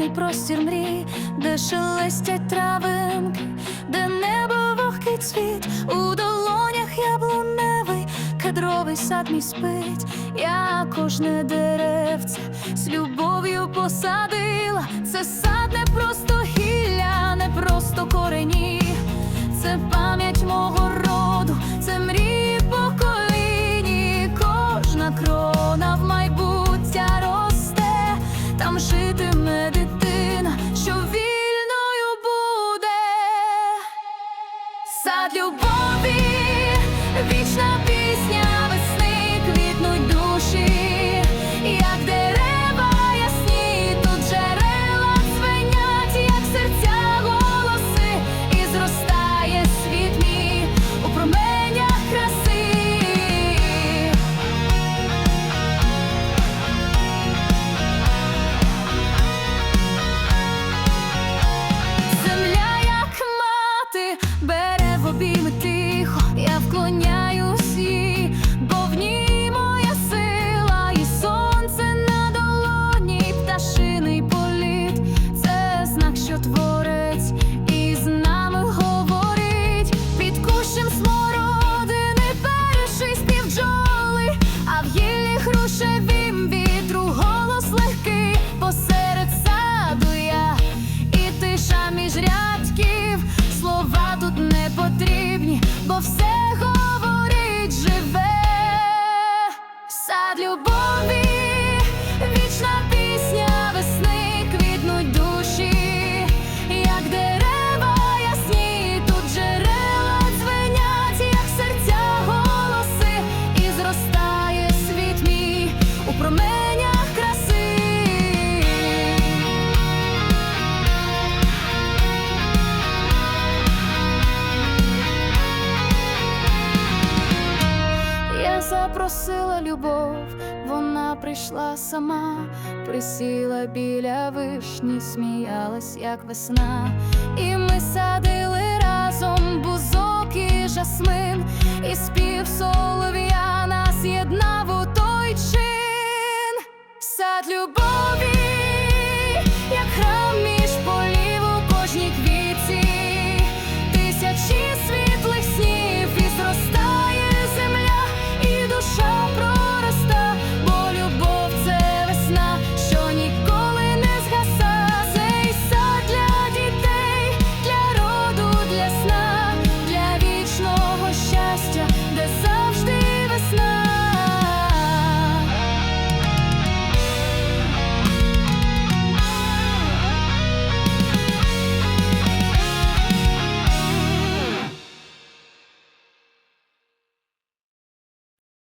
безодний простір мрій, де шелестять травинки, де небо вогкий цвіт, у долонях яблуневий, кадровий сад мій спить, я кожне деревце з любов'ю посадила, це сад не просто гілля, не просто корені. be with you. прийшла сама, присіла біля вишні, сміялась, як весна, і ми садили разом бузок і жасмин, і спів сол.